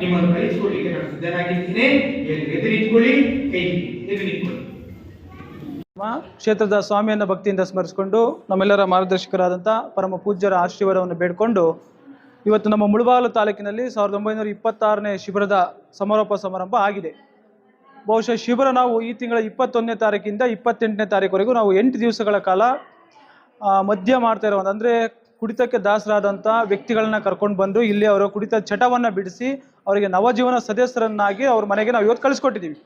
ನಿಮ್ಮನ್ನು ನಾನು ಸಿದ್ಧನಾಗಿದ್ದೇನೆ ಎದುರು ಕೈ ಎದುರು ನಿಂತ್ಕೊಳ್ಳಿ. ಕ್ಷೇತ್ರದ ಸ್ವಾಮಿಯನ್ನು ಭಕ್ತಿಯಿಂದ ಸ್ಮರಿಸಿಕೊಂಡು ನಮ್ಮೆಲ್ಲರ ಮಾರ್ಗದರ್ಶಕರಾದಂಥ ಪರಮ ಪೂಜ್ಯರ ಆಶೀರ್ವಾದವನ್ನು ಬೇಡಿಕೊಂಡು ಇವತ್ತು ನಮ್ಮ ಮುಳುಬಾಲು ತಾಲೂಕಿನಲ್ಲಿ ಸಾವಿರದ ಒಂಬೈನೂರ ಇಪ್ಪತ್ತಾರನೇ ಶಿಬಿರದ ಸಮಾರೋಪ ಸಮಾರಂಭ ಆಗಿದೆ. ಬಹುಶಃ ಶಿಬಿರ ನಾವು ಈ ತಿಂಗಳ ಇಪ್ಪತ್ತೊಂದನೇ ತಾರೀಕಿಂದ ಇಪ್ಪತ್ತೆಂಟನೇ ತಾರೀಕುವರೆಗೂ ನಾವು ಎಂಟು ದಿವಸಗಳ ಕಾಲ ಮದ್ಯ ಮಾಡ್ತಾ ಇರೋದು ಅಂದರೆ ಕುಡಿತಕ್ಕೆ ದಾಸರಾದಂಥ ವ್ಯಕ್ತಿಗಳನ್ನ ಕರ್ಕೊಂಡು ಬಂದು ಇಲ್ಲಿ ಅವರ ಕುಡಿತ ಚಟವನ್ನು ಬಿಡಿಸಿ ಅವರಿಗೆ ನವಜೀವನ ಸದಸ್ಯರನ್ನಾಗಿ ಅವ್ರ ಮನೆಗೆ ನಾವು ಇವತ್ತು ಕಳಿಸ್ಕೊಟ್ಟಿದ್ದೀವಿ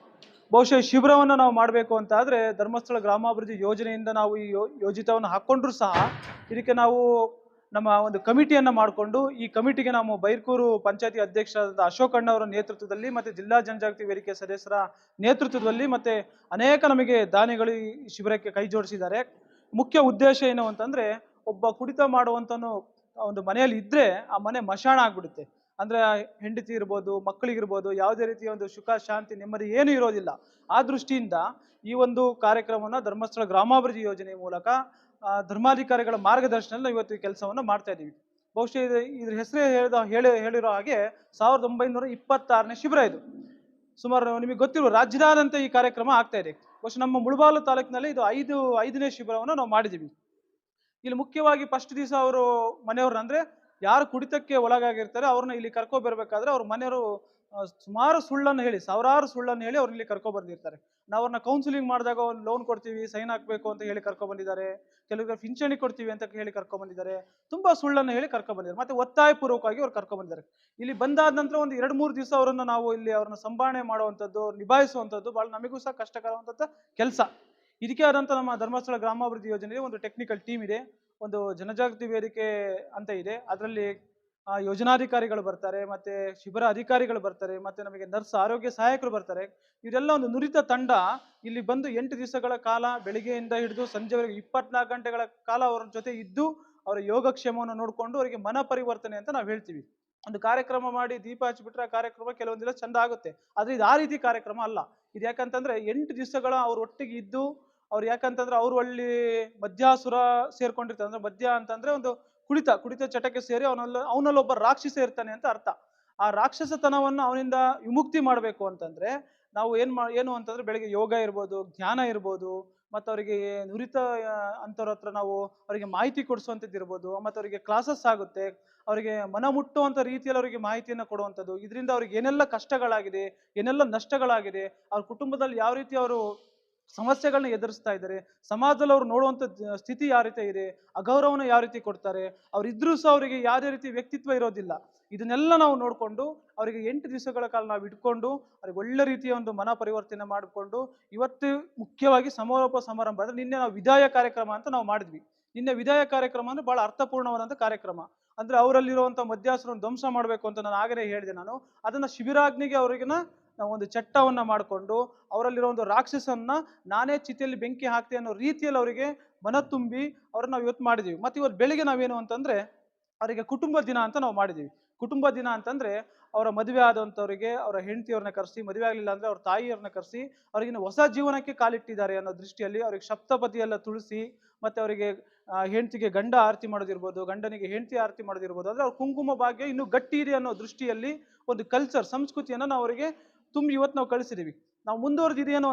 ಬಹುಶಃ ಶಿಬಿರವನ್ನು ನಾವು ಮಾಡಬೇಕು ಅಂತ ಆದರೆ ಧರ್ಮಸ್ಥಳ ಗ್ರಾಮಾಭಿವೃದ್ಧಿ ಯೋಜನೆಯಿಂದ ನಾವು ಈ ಯೋಜಿತವನ್ನು ಹಾಕ್ಕೊಂಡ್ರೂ ಸಹ ಇದಕ್ಕೆ ನಾವು ನಮ್ಮ ಒಂದು ಕಮಿಟಿಯನ್ನು ಮಾಡಿಕೊಂಡು ಈ ಕಮಿಟಿಗೆ ನಾವು ಬೈರ್ಕೂರು ಪಂಚಾಯತಿ ಅಧ್ಯಕ್ಷರಾದ ಅಶೋಕ್ ಅಣ್ಣ ಅವರ ನೇತೃತ್ವದಲ್ಲಿ ಮತ್ತು ಜಿಲ್ಲಾ ಜನಜಾಗೃತಿ ವೇದಿಕೆ ಸದಸ್ಯರ ನೇತೃತ್ವದಲ್ಲಿ ಮತ್ತು ಅನೇಕ ನಮಗೆ ದಾನಿಗಳು ಈ ಶಿಬಿರಕ್ಕೆ ಕೈ ಜೋಡಿಸಿದ್ದಾರೆ. ಮುಖ್ಯ ಉದ್ದೇಶ ಏನು ಅಂತಂದರೆ ಒಬ್ಬ ಕುಡಿತ ಮಾಡುವಂತನು ಒಂದು ಮನೆಯಲ್ಲಿ ಇದ್ದರೆ ಆ ಮನೆ ಮಶಾಣ ಆಗ್ಬಿಡುತ್ತೆ. ಅಂದರೆ ಹೆಂಡತಿ ಇರ್ಬೋದು ಮಕ್ಕಳಿಗಿರ್ಬೋದು ಯಾವುದೇ ರೀತಿಯ ಒಂದು ಸುಖ, ಶಾಂತಿ, ನೆಮ್ಮದಿ ಏನೂ ಇರೋದಿಲ್ಲ. ಆ ದೃಷ್ಟಿಯಿಂದ ಈ ಒಂದು ಕಾರ್ಯಕ್ರಮವನ್ನು ಧರ್ಮಸ್ಥಳ ಗ್ರಾಮಾಭಿವೃದ್ಧಿ ಯೋಜನೆ ಮೂಲಕ ಧರ್ಮಾಧಿಕಾರಿಗಳ ಮಾರ್ಗದರ್ಶನದಲ್ಲಿ ಇವತ್ತು ಈ ಕೆಲಸವನ್ನು ಮಾಡ್ತಾ ಇದ್ದೀವಿ. ಬಹುಶಃ ಇದು ಇದ್ರ ಹೆಸರೇ ಹೇಳಿದ, ಹೇಳಿ, ಹೇಳಿರೋ ಹಾಗೆ ಸಾವಿರದ ಒಂಬೈನೂರ ಇಪ್ಪತ್ತಾರನೇ ಶಿಬಿರ ಇದು. ಸುಮಾರು ನಿಮಗೆ ಗೊತ್ತಿರುವ ರಾಜ್ಯದಾದ್ಯಂತ ಈ ಕಾರ್ಯಕ್ರಮ ಆಗ್ತಾ ಇದೆ. ಬಹುಶಃ ನಮ್ಮ ಮುಳಬಾಲು ತಾಲೂಕಿನಲ್ಲಿ ಇದು ಐದು, ಐದನೇ ಶಿಬಿರವನ್ನು ನಾವು ಮಾಡಿದ್ದೀವಿ. ಇಲ್ಲಿ ಮುಖ್ಯವಾಗಿ ಫಸ್ಟ್ ದಿವಸ ಅವರು ಮನೆಯವ್ರನ್ನ ಅಂದ್ರೆ ಯಾರು ಕುಡಿತಕ್ಕೆ ಒಳಗಾಗಿರ್ತಾರೆ ಅವ್ರನ್ನ ಇಲ್ಲಿ ಕರ್ಕೊ ಬರ್ಬೇಕಾದ್ರೆ ಅವ್ರ ಮನೆಯವರು ಸುಮಾರು ಸುಳ್ಳನ್ನು ಹೇಳಿ, ಸಾವಿರಾರು ಸುಳ್ಳನ್ನು ಹೇಳಿ ಅವ್ರನ್ನ ಇಲ್ಲಿ ಕರ್ಕೊ ಬಂದಿರ್ತಾರೆ. ನಾವು ಅವ್ರನ್ನ ಕೌನ್ಸಿಲಿಂಗ್ ಮಾಡಿದಾಗ ಲೋನ್ ಕೊಡ್ತೀವಿ ಸೈನ್ ಹಾಕಬೇಕು ಅಂತ ಹೇಳಿ ಕರ್ಕೊ ಬಂದಿದ್ದಾರೆ. ಪಿಂಚಣಿ ಕೊಡ್ತೀವಿ ಅಂತ ಹೇಳಿ ಕರ್ಕೊ ಬಂದಿದ್ದಾರೆ. ತುಂಬಾ ಸುಳ್ಳನ್ನು ಹೇಳಿ ಕರ್ಕೊ ಬಂದಿದ್ದಾರೆ. ಮತ್ತೆ ಒತ್ತಾಯ ಪೂರ್ವಕವಾಗಿ ಅವ್ರು ಕರ್ಕೊ ಬಂದಿದ್ದಾರೆ. ಇಲ್ಲಿ ಬಂದಾದ ನಂತರ ಒಂದು ಎರಡು ಮೂರು ದಿವಸ ಅವರನ್ನು ನಾವು ಇಲ್ಲಿ ಅವ್ರನ್ನ ಸಂಭಾಣೆ ಮಾಡುವಂಥದ್ದು, ನಿಭಾಯಿಸುವಂಥದ್ದು ಬಹಳ ನಮಗೂ ಸಹ ಕಷ್ಟಕರವಂಥದ್ದು ಕೆಲಸ. ಇದಕ್ಕೆ ಆದಂಥ ನಮ್ಮ ಧರ್ಮಸ್ಥಳ ಗ್ರಾಮಾಭಿವೃದ್ಧಿ ಯೋಜನೆಯಲ್ಲಿ ಒಂದು ಟೆಕ್ನಿಕಲ್ ಟೀಮ್ ಇದೆ, ಒಂದು ಜನಜಾಗೃತಿ ವೇದಿಕೆ ಅಂತ ಇದೆ. ಅದರಲ್ಲಿ ಯೋಜನಾಧಿಕಾರಿಗಳು ಬರ್ತಾರೆ, ಮತ್ತೆ ಶಿಬಿರ ಅಧಿಕಾರಿಗಳು ಬರ್ತಾರೆ, ಮತ್ತೆ ನಮಗೆ ನರ್ಸ್, ಆರೋಗ್ಯ ಸಹಾಯಕರು ಬರ್ತಾರೆ. ಇವರೆಲ್ಲ ಒಂದು ನುರಿತ ತಂಡ. ಇಲ್ಲಿ ಬಂದು ಎಂಟು ದಿವಸಗಳ ಕಾಲ ಬೆಳಿಗ್ಗೆಯಿಂದ ಹಿಡಿದು ಸಂಜೆವರೆಗೆ ಇಪ್ಪತ್ನಾಲ್ಕು ಗಂಟೆಗಳ ಕಾಲ ಅವರ ಜೊತೆ ಇದ್ದು ಅವರ ಯೋಗಕ್ಷೇಮವನ್ನು ನೋಡಿಕೊಂಡು ಅವರಿಗೆ ಮನ ಪರಿವರ್ತನೆ ಅಂತ ನಾವು ಹೇಳ್ತೀವಿ. ಒಂದು ಕಾರ್ಯಕ್ರಮ ಮಾಡಿ ದೀಪ ಹಚ್ಚಿಬಿಟ್ರೆ ಕಾರ್ಯಕ್ರಮ ಕೆಲವೊಂದಿಲ್ಲ ಚಂದ ಆಗುತ್ತೆ. ಆದರೆ ಇದು ಆ ರೀತಿ ಕಾರ್ಯಕ್ರಮ ಅಲ್ಲ. ಇದು ಯಾಕಂತಂದ್ರೆ ಎಂಟು ದಿವಸಗಳ ಅವ್ರ ಒಟ್ಟಿಗೆ ಇದ್ದು ಅವ್ರು ಯಾಕಂತಂದ್ರೆ ಅವರು ಅಲ್ಲಿ ಮದ್ಯಾಸುರ ಸೇರ್ಕೊಂಡಿರ್ತಾರೆ. ಅಂದ್ರೆ ಮದ್ಯ ಅಂತಂದ್ರೆ ಒಂದು ಕುಡಿತ ಕುಡಿತ ಚಟಕ್ಕೆ ಸೇರಿ ಅವನಲ್ಲ ಅವನಲ್ಲಿ ಒಬ್ಬ ರಾಕ್ಷಸ ಇರ್ತಾನೆ ಅಂತ ಅರ್ಥ. ಆ ರಾಕ್ಷಸತನವನ್ನು ಅವನಿಂದ ವಿಮುಕ್ತಿ ಮಾಡಬೇಕು ಅಂತಂದ್ರೆ ನಾವು ಏನ್ ಮಾ, ಏನು ಅಂತಂದ್ರೆ ಬೆಳಿಗ್ಗೆ ಯೋಗ ಇರ್ಬೋದು, ಧ್ಯಾನ ಇರ್ಬೋದು ಮತ್ತು ಅವರಿಗೆ ನುರಿತ ಅಂಥವ್ರ ಹತ್ರ ನಾವು ಅವರಿಗೆ ಮಾಹಿತಿ ಕೊಡಿಸುವಂಥದ್ದು ಇರ್ಬೋದು ಮತ್ತು ಅವರಿಗೆ ಕ್ಲಾಸಸ್ ಆಗುತ್ತೆ, ಅವರಿಗೆ ಮನ ಮುಟ್ಟುವಂಥ ರೀತಿಯಲ್ಲಿ ಅವರಿಗೆ ಮಾಹಿತಿಯನ್ನು ಕೊಡುವಂಥದ್ದು, ಇದರಿಂದ ಅವ್ರಿಗೆ ಏನೆಲ್ಲ ಕಷ್ಟಗಳಾಗಿದೆ, ಏನೆಲ್ಲ ನಷ್ಟಗಳಾಗಿದೆ, ಅವ್ರ ಕುಟುಂಬದಲ್ಲಿ ಯಾವ ರೀತಿ ಅವರು ಸಮಸ್ಯೆಗಳನ್ನ ಎದುರಿಸ್ತಾ ಇದ್ದಾರೆ. ಸಮಾಜದಲ್ಲಿ ಅವ್ರು ನೋಡುವಂಥ ಸ್ಥಿತಿ ಯಾವ ರೀತಿ ಇದೆ ಅಗೌರವನ ಯಾವ ರೀತಿ ಕೊಡ್ತಾರೆ ಅವ್ರು ಇದ್ರೂ ಸಹ ಅವರಿಗೆ ಯಾವುದೇ ರೀತಿ ವ್ಯಕ್ತಿತ್ವ ಇರೋದಿಲ್ಲ. ಇದನ್ನೆಲ್ಲ ನಾವು ನೋಡಿಕೊಂಡು, ಅವರಿಗೆ ಎಂಟು ದಿವಸಗಳ ಕಾಲ ನಾವು ಇಟ್ಕೊಂಡು, ಅವ್ರಿಗೆ ಒಳ್ಳೆ ರೀತಿಯ ಒಂದು ಮನ ಪರಿವರ್ತನೆ ಮಾಡಿಕೊಂಡು, ಇವತ್ತು ಮುಖ್ಯವಾಗಿ ಸಮಾರೋಪ ಸಮಾರಂಭ ಅಂದ್ರೆ ನಿನ್ನೆ ನಾವು ವಿದಾಯ ಕಾರ್ಯಕ್ರಮ ಅಂತ ನಾವು ಮಾಡಿದ್ವಿ. ನಿನ್ನೆ ವಿದಾಯ ಕಾರ್ಯಕ್ರಮ ಅಂದ್ರೆ ಬಹಳ ಅರ್ಥಪೂರ್ಣವಾದಂಥ ಕಾರ್ಯಕ್ರಮ. ಅಂದ್ರೆ ಅವರಲ್ಲಿರುವಂಥ ಮಧ್ಯಾಸರನ್ನು ಧ್ವಂಸ ಮಾಡಬೇಕು ಅಂತ ನಾನು ಆಗಲೇ ಹೇಳಿದೆ ನಾನು. ಅದನ್ನ ಶಿಬಿರಾಗ್ನಿಗೆ ಅವರಿಗಿನ ಒಂದು ಚಟ್ಟವನ್ನ ಮಾಡಿಕೊಂಡು ಅವರಲ್ಲಿರೋ ಒಂದು ರಾಕ್ಷಸನ್ನ ನಾನೇ ಚಿತೆಯಲ್ಲಿ ಬೆಂಕಿ ಹಾಕ್ತೆ ಅನ್ನೋ ರೀತಿಯಲ್ಲಿ ಅವರಿಗೆ ಮನ ತುಂಬಿ ಅವ್ರನ್ನ ನಾವು ಇವತ್ತು ಮಾಡಿದೀವಿ. ಮತ್ತೆ ಇವತ್ತು ಬೆಳಿಗ್ಗೆ ನಾವೇನು ಅಂತಂದ್ರೆ ಅವರಿಗೆ ಕುಟುಂಬ ದಿನ ಅಂತ ನಾವು ಮಾಡಿದೀವಿ. ಕುಟುಂಬ ದಿನ ಅಂತಂದ್ರೆ ಅವರ ಮದುವೆ ಆದಂಥವರಿಗೆ ಅವರ ಹೆಂಡತಿಯವ್ರನ್ನ ಕರೆಸಿ, ಮದುವೆ ಆಗಲಿಲ್ಲ ಅಂದ್ರೆ ಅವ್ರ ತಾಯಿಯವ್ರನ್ನ ಕರೆಸಿ ಅವ್ರಿಗಿನ್ನ ಹೊಸ ಜೀವನಕ್ಕೆ ಕಾಲಿಟ್ಟಿದ್ದಾರೆ ಅನ್ನೋ ದೃಷ್ಟಿಯಲ್ಲಿ ಅವ್ರಿಗೆ ಸಪ್ತಪದಿ ಎಲ್ಲ ತುಳಿಸಿ, ಮತ್ತೆ ಅವರಿಗೆ ಹೆಂಡತಿಗೆ ಗಂಡ ಆರತಿ ಮಾಡೋದಿರ್ಬೋದು, ಗಂಡನಿಗೆ ಹೆಂಡತಿ ಆರತಿ ಮಾಡೋದಿರ್ಬೋದು, ಅಂದ್ರೆ ಅವ್ರ ಕುಂಕುಮ ಭಾಗ್ಯ ಇನ್ನೂ ಗಟ್ಟಿ ಇದೆ ಅನ್ನೋ ದೃಷ್ಟಿಯಲ್ಲಿ ಒಂದು ಕಲ್ಚರ್ ಸಂಸ್ಕೃತಿಯನ್ನು ನಾವು ಅವರಿಗೆ ತುಂಬಿ ಇವತ್ತು ನಾವು ಕಳಿಸಿದೀವಿ. ನಾವು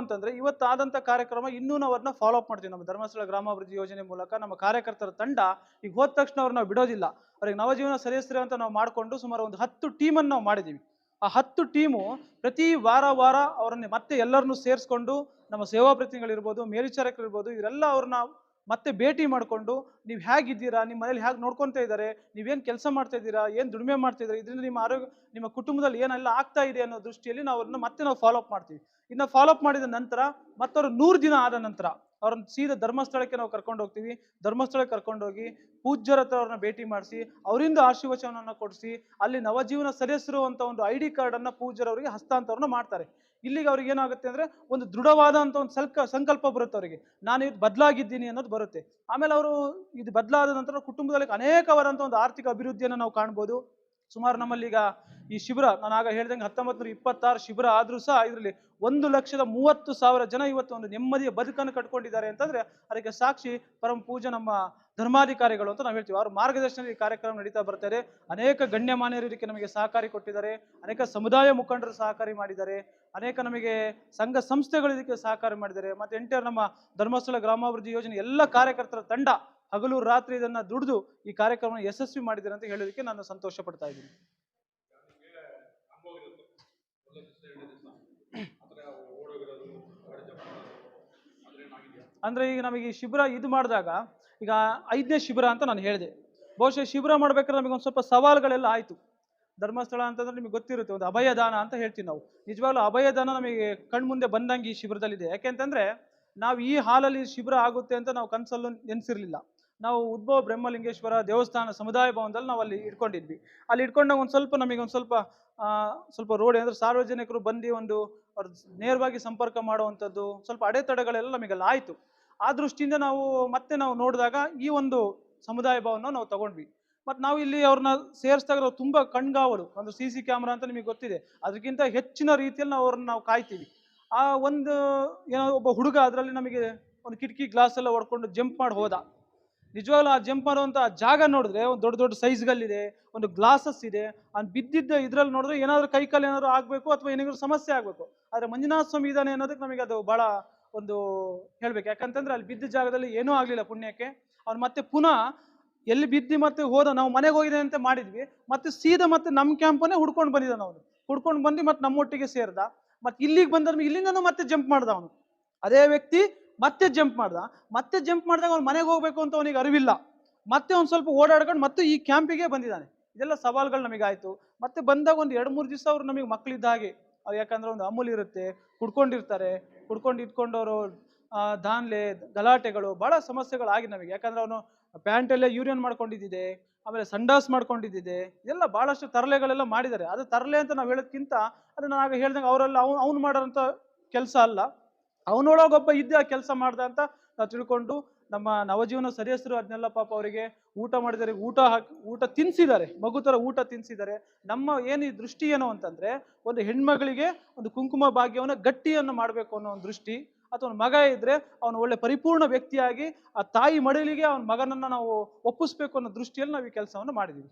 ಅಂತಂದ್ರೆ ಇವತ್ತು ಆದಂತ ಕಾರ್ಯಕ್ರಮ ಇನ್ನೂ ನಾವು ಅದನ್ನ ಫಾಲೋ ಅಪ್ ಮಾಡ್ತೀವಿ. ನಮ್ಮ ಧರ್ಮಸ್ಥಳ ಗ್ರಾಮಾಭಿವೃದ್ಧಿ ಯೋಜನೆ ಮೂಲಕ ನಮ್ಮ ಕಾರ್ಯಕರ್ತರ ತಂಡ ಈಗ ಹೋದ ತಕ್ಷಣ ಅವ್ರನ್ನ ನಾವು ಬಿಡೋದಿಲ್ಲ. ಅವ್ರಿಗೆ ನವಜೀವನ ಸದಸ್ಯರು ಅಂತ ನಾವು ಮಾಡಿಕೊಂಡು ಸುಮಾರು ಒಂದು ಹತ್ತು ಟೀಮನ್ನು ನಾವು ಮಾಡಿದ್ದೀವಿ ಆ ಹತ್ತು ಟೀಮು ಪ್ರತಿ ವಾರ ವಾರ ಅವರನ್ನ ಮತ್ತೆ ಎಲ್ಲರನ್ನೂ ಸೇರಿಸ್ಕೊಂಡು ನಮ್ಮ ಸೇವಾ ಪ್ರತಿನಿಧಿಗಳಿರ್ಬೋದು, ಮೇಲ್ವಿಚಾರಕರಿರ್ಬೋದು, ಇವರೆಲ್ಲ ಅವ್ರನ್ನ ಮತ್ತೆ ಭೇಟಿ ಮಾಡಿಕೊಂಡು ನೀವು ಹೇಗಿದ್ದೀರಾ, ನಿಮ್ಮ ಮನೇಲಿ ಹೇಗೆ ನೋಡ್ಕೊತಾ ಇದ್ದಾರೆ, ನೀವೇನು ಕೆಲಸ ಮಾಡ್ತಾ ಇದ್ದೀರಾ, ಏನು ದುಡಿಮೆ ಮಾಡ್ತಾ ಇದ್ದೀರಾ, ಇದರಿಂದ ನಿಮ್ಮ ಆರೋಗ್ಯ, ನಿಮ್ಮ ಕುಟುಂಬದಲ್ಲಿ ಏನೆಲ್ಲ ಆಗ್ತಾ ಇದೆ ಅನ್ನೋ ದೃಷ್ಟಿಯಲ್ಲಿ ನಾವು ಅವ್ರನ್ನ ಮತ್ತೆ ನಾವು ಫಾಲೋ ಅಪ್ ಮಾಡ್ತೀವಿ. ಇನ್ನು ಫಾಲೋ ಅಪ್ ಮಾಡಿದ ನಂತರ ಮತ್ತವರು ನೂರು ದಿನ ಆದ ನಂತರ ಅವ್ರನ್ನ ಸೀದಾ ಧರ್ಮಸ್ಥಳಕ್ಕೆ ನಾವು ಕರ್ಕೊಂಡು ಹೋಗ್ತೀವಿ. ಧರ್ಮಸ್ಥಳಕ್ಕೆ ಕರ್ಕೊಂಡೋಗಿ ಪೂಜ್ಯರ ಹತ್ರ ಅವ್ರನ್ನ ಭೇಟಿ ಮಾಡಿಸಿ, ಅವರಿಂದ ಆಶೀರ್ವಚನವನ್ನು ಕೊಡಿಸಿ, ಅಲ್ಲಿ ನವಜೀವನ ಸದಸ್ಯರು ಅಂತ ಒಂದು ಐ ಡಿ ಕಾರ್ಡನ್ನು ಪೂಜ್ಯರವರಿಗೆ ಹಸ್ತಾಂತರವನ್ನು ಮಾಡ್ತಾರೆ. ಇಲ್ಲಿಗೆ ಅವ್ರಿಗೆ ಏನಾಗುತ್ತೆ ಅಂದ್ರೆ ಒಂದು ದೃಢವಾದಂಥ ಒಂದು ಸಲ್ಕ ಸಂಕಲ್ಪ ಬರುತ್ತೆ ಅವರಿಗೆ. ನಾನು ಇದು ಬದಲಾಗಿದ್ದೀನಿ ಅನ್ನೋದು ಬರುತ್ತೆ. ಆಮೇಲೆ ಅವರು ಇದು ಬದಲಾದ ನಂತರ ಕುಟುಂಬದಲ್ಲಿ ಅನೇಕವಾದಂಥ ಒಂದು ಆರ್ಥಿಕ ಅಭಿವೃದ್ಧಿಯನ್ನು ನಾವು ಕಾಣ್ಬೋದು. ಸುಮಾರು ನಮ್ಮಲ್ಲಿ ಈಗ ಈ ಶಿಬಿರ, ನಾನು ಆಗ ಹೇಳ್ದಂಗೆ ಹತ್ತೊಂಬತ್ತು ನೂರ ಇಪ್ಪತ್ತಾರು ಶಿಬಿರ ಆದ್ರೂ ಸಹ ಇದರಲ್ಲಿ ಒಂದು ಲಕ್ಷದ ಮೂವತ್ತು ಸಾವಿರ ಜನ ಇವತ್ತು ಒಂದು ನೆಮ್ಮದಿಯ ಬದುಕನ್ನು ಕಟ್ಕೊಂಡಿದ್ದಾರೆ ಅಂತಂದ್ರೆ ಅದಕ್ಕೆ ಸಾಕ್ಷಿ ಪರಮ ಪೂಜೆ ನಮ್ಮ ಧರ್ಮಾಧಿಕಾರಿಗಳು ಅಂತ ನಾವು ಹೇಳ್ತೀವಿ. ಅವ್ರ ಮಾರ್ಗದರ್ಶನದಲ್ಲಿ ಈ ಕಾರ್ಯಕ್ರಮ ನಡೀತಾ ಬರ್ತಾರೆ ಅನೇಕ ಗಣ್ಯಮಾನ್ಯರು ಇದಕ್ಕೆ ನಮಗೆ ಸಹಕಾರಿ ಕೊಟ್ಟಿದ್ದಾರೆ. ಅನೇಕ ಸಮುದಾಯ ಮುಖಂಡರು ಸಹಕಾರಿ ಮಾಡಿದ್ದಾರೆ. ಅನೇಕ ನಮಗೆ ಸಂಘ ಸಂಸ್ಥೆಗಳು ಇದಕ್ಕೆ ಸಹಕಾರ ಮಾಡಿದ್ದಾರೆ. ಮತ್ತೆ ಆರ್ ನಮ್ಮ ಧರ್ಮಸ್ಥಳ ಗ್ರಾಮಾಭಿವೃದ್ಧಿ ಯೋಜನೆ ಎಲ್ಲ ಕಾರ್ಯಕರ್ತರ ತಂಡ ಹಗಲು ರಾತ್ರಿ ಇದನ್ನ ದುಡಿದು ಈ ಕಾರ್ಯಕ್ರಮ ಯಶಸ್ವಿ ಮಾಡಿದ್ದಾರೆ ಅಂತ ಹೇಳೋದಕ್ಕೆ ನಾನು ಸಂತೋಷ ಪಡ್ತಾ ಇದ್ದೀನಿ. ಅಂದ್ರೆ ಈಗ ನಮಗೆ ಈ ಶಿಬಿರ ಇದು ಮಾಡಿದಾಗ ಈಗ ಐದನೇ ಶಿಬಿರ ಅಂತ ನಾನು ಹೇಳಿದೆ. ಬಹುಶಃ ಶಿಬಿರ ಮಾಡ್ಬೇಕಾದ್ರೆ ನಮಗೆ ಒಂದು ಸ್ವಲ್ಪ ಸವಾಲುಗಳೆಲ್ಲ ಆಯ್ತು. ಧರ್ಮಸ್ಥಳ ಅಂತಂದ್ರೆ ನಿಮಗೆ ಗೊತ್ತಿರುತ್ತೆ, ಒಂದು ಅಭಯದಾನ ಅಂತ ಹೇಳ್ತೀವಿ ನಾವು. ನಿಜವಾಗ್ಲೂ ಅಭಯದಾನ ನಮಗೆ ಕಣ್ಮುಂದೆ ಬಂದಂಗೆ ಈ ಶಿಬಿರದಲ್ಲಿದೆ. ಯಾಕೆಂತಂದ್ರೆ ನಾವು ಈ ಹಾಲಲ್ಲಿ ಶಿಬಿರ ಆಗುತ್ತೆ ಅಂತ ನಾವು ಕನಸಲ್ಲೂ ನೆನೆಸಿರ್ಲಿಲ್ಲ ನಾವು ಉದ್ಭವ ಬ್ರಹ್ಮಲಿಂಗೇಶ್ವರ ದೇವಸ್ಥಾನ ಸಮುದಾಯ ಭವನದಲ್ಲಿ ನಾವು ಅಲ್ಲಿ ಇಟ್ಕೊಂಡಿದ್ವಿ. ಅಲ್ಲಿ ಇಟ್ಕೊಂಡಾಗ ಒಂದು ಸ್ವಲ್ಪ ನಮಗೆ ಒಂದು ಸ್ವಲ್ಪ ಸ್ವಲ್ಪ ರೋಡ್ ಅಂದರೆ ಸಾರ್ವಜನಿಕರು ಬಂದು ಒಂದು ಅವ್ರ ನೇರವಾಗಿ ಸಂಪರ್ಕ ಮಾಡುವಂಥದ್ದು, ಸ್ವಲ್ಪ ಅಡೆತಡೆಗಳೆಲ್ಲ ನಮಗೆಲ್ಲ ಆಯಿತು. ಆ ದೃಷ್ಟಿಯಿಂದ ನಾವು ಮತ್ತೆ ನಾವು ನೋಡಿದಾಗ ಈ ಒಂದು ಸಮುದಾಯ ಭವನ ನಾವು ತಗೊಂಡ್ವಿ. ಮತ್ತು ನಾವು ಇಲ್ಲಿ ಅವ್ರನ್ನ ಸೇರಿಸಿದಾಗ ನಾವು ತುಂಬ ಕಣ್ಗಾವಲು, ಒಂದು ಸಿ ಸಿ ಕ್ಯಾಮ್ರಾ ಅಂತ ನಿಮಗೆ ಗೊತ್ತಿದೆ. ಅದಕ್ಕಿಂತ ಹೆಚ್ಚಿನ ರೀತಿಯಲ್ಲಿ ನಾವು ಅವ್ರನ್ನ ನಾವು ಕಾಯ್ತೀವಿ. ಆ ಒಂದು ಏನೋ ಒಬ್ಬ ಹುಡುಗ ಅದರಲ್ಲಿ ನಮಗೆ ಒಂದು ಕಿಟಕಿ, ಗ್ಲಾಸ್ ಎಲ್ಲ ಹೊಡ್ಕೊಂಡು ಜಂಪ್ ಮಾಡಿ ಹೋದ. ನಿಜವಾಗ್ಲೂ ಆ ಜಂಪ್ ಮಾಡುವಂಥ ಜಾಗ ನೋಡಿದ್ರೆ, ಒಂದು ದೊಡ್ಡ ದೊಡ್ಡ ಸೈಜ್ಗಳಿದೆ, ಒಂದು ಗ್ಲಾಸಸ್ ಇದೆ ಅವ್ನು ಬಿದ್ದಿದ್ದ ಇದ್ರಲ್ಲಿ ನೋಡಿದ್ರೆ ಏನಾದರೂ ಕೈ ಕಾಲು ಏನಾದ್ರು ಆಗಬೇಕು ಅಥವಾ ಏನಾದರೂ ಸಮಸ್ಯೆ ಆಗಬೇಕು. ಆದರೆ ಮಂಜುನಾಥ ಸ್ವಾಮಿ ಇದ್ದಾನೆ ಅನ್ನೋದಕ್ಕೆ ನಮಗೆ ಅದು ಭಾಳ ಒಂದು ಹೇಳ್ಬೇಕು. ಯಾಕಂತಂದ್ರೆ ಅಲ್ಲಿ ಬಿದ್ದ ಜಾಗದಲ್ಲಿ ಏನೂ ಆಗಲಿಲ್ಲ ಪುಣ್ಯಕ್ಕೆ. ಅವ್ನು ಮತ್ತೆ ಪುನಃ ಎಲ್ಲಿ ಬಿದ್ದು ಮತ್ತೆ ಹೋದ, ನಾವು ಮನೆಗೆ ಹೋಗಿದೆ ಅಂತ ಮಾಡಿದ್ವಿ, ಮತ್ತೆ ಸೀದಾ ಮತ್ತೆ ನಮ್ಮ ಕ್ಯಾಂಪನ್ನೇ ಹುಡ್ಕೊಂಡು ಬಂದಿದ್ದಾನೆ ಅವನು. ಹುಡ್ಕೊಂಡು ಬಂದು ಮತ್ತೆ ನಮ್ಮೊಟ್ಟಿಗೆ ಸೇರಿದ. ಮತ್ತೆ ಇಲ್ಲಿಗೆ ಬಂದ್ರೆ ಇಲ್ಲಿಂದನೂ ಮತ್ತೆ ಜಂಪ್ ಮಾಡ್ದ ಅವನು. ಅದೇ ವ್ಯಕ್ತಿ ಮತ್ತೆ ಜಂಪ್ ಮಾಡ್ದ. ಮತ್ತೆ ಜಂಪ್ ಮಾಡಿದಾಗ ಅವ್ನು ಮನೆಗೆ ಹೋಗ್ಬೇಕು ಅಂತ ಅವನಿಗೆ ಅರಿವಿಲ್ಲ. ಮತ್ತೆ ಒಂದು ಸ್ವಲ್ಪ ಓಡಾಡ್ಕೊಂಡು ಮತ್ತೆ ಈ ಕ್ಯಾಂಪಿಗೆ ಬಂದಿದ್ದಾನೆ. ಇದೆಲ್ಲ ಸವಾಲುಗಳು ನಮಗಾಯಿತು ಮತ್ತೆ ಬಂದಾಗ ಒಂದು ಎರಡು ಮೂರು ದಿವಸ ಅವ್ರು ನಮಗೆ ಮಕ್ಕಳಿದ್ದ ಹಾಗೆ. ಅವ್ರು ಯಾಕಂದ್ರೆ ಒಂದು ಅಮೂಲ್ ಇರುತ್ತೆ, ಕುಡ್ಕೊಂಡಿರ್ತಾರೆ, ಕುಡ್ಕೊಂಡು ಇಟ್ಕೊಂಡವರು ದಾನ್ಲೆ ಗಲಾಟೆಗಳು ಬಹಳ ಸಮಸ್ಯೆಗಳಾಗಿ ನಮಗೆ. ಯಾಕಂದ್ರೆ ಅವನು ಪ್ಯಾಂಟಲ್ಲೇ ಯೂರಿಯನ್ ಮಾಡ್ಕೊಂಡಿದ್ದಿದೆ, ಆಮೇಲೆ ಸಂಡಾಸ್ ಮಾಡ್ಕೊಂಡಿದ್ದಿದೆ, ಇದೆಲ್ಲ ಬಹಳಷ್ಟು ತರಲೆಗಳೆಲ್ಲ ಮಾಡಿದ್ದಾರೆ. ಅದು ತರಲೆ ಅಂತ ನಾವು ಹೇಳೋದ್ಕಿಂತ ಅದು ನಾನು ಆಗ ಹೇಳ್ದಂಗೆ ಅವರೆಲ್ಲ ಅವ್ನು ಅವ್ನು ಮಾಡೋಂಥ ಕೆಲಸ ಅಲ್ಲ. ಅವನೊಳಗೊಬ್ಬ ಇದ್ದ ಆ ಕೆಲಸ ಮಾಡ್ದ ಅಂತ ನಾವು ತಿಳ್ಕೊಂಡು ನಮ್ಮ ನವಜೀವನ ಸರಿಯಸರು ಅದನ್ನೆಲ್ಲ ಪಾಪ ಅವರಿಗೆ ಊಟ ಮಾಡಿದರೆ ಊಟ ಹಾಕಿ, ಊಟ ತಿನ್ಸಿದ್ದಾರೆ, ಮಗು ಥರ ಊಟ ತಿನ್ಸಿದ್ದಾರೆ. ನಮ್ಮ ಏನು ಈ ದೃಷ್ಟಿ ಏನು ಅಂತಂದ್ರೆ ಒಂದು ಹೆಣ್ಮಗಳಿಗೆ ಒಂದು ಕುಂಕುಮ ಭಾಗ್ಯವನ್ನು ಗಟ್ಟಿಯನ್ನು ಮಾಡಬೇಕು ಅನ್ನೋ ಒಂದು ದೃಷ್ಟಿ. ಅಥವಾ ಮಗ ಇದ್ರೆ ಅವನು ಒಳ್ಳೆ ಪರಿಪೂರ್ಣ ವ್ಯಕ್ತಿಯಾಗಿ ಆ ತಾಯಿ ಮಡಿಲಿಗೆ ಅವನ ಮಗನನ್ನ ನಾವು ಒಪ್ಪಿಸ್ಬೇಕು ಅನ್ನೋ ದೃಷ್ಟಿಯಲ್ಲಿ ನಾವು ಈ ಕೆಲಸವನ್ನು ಮಾಡಿದ್ದೀವಿ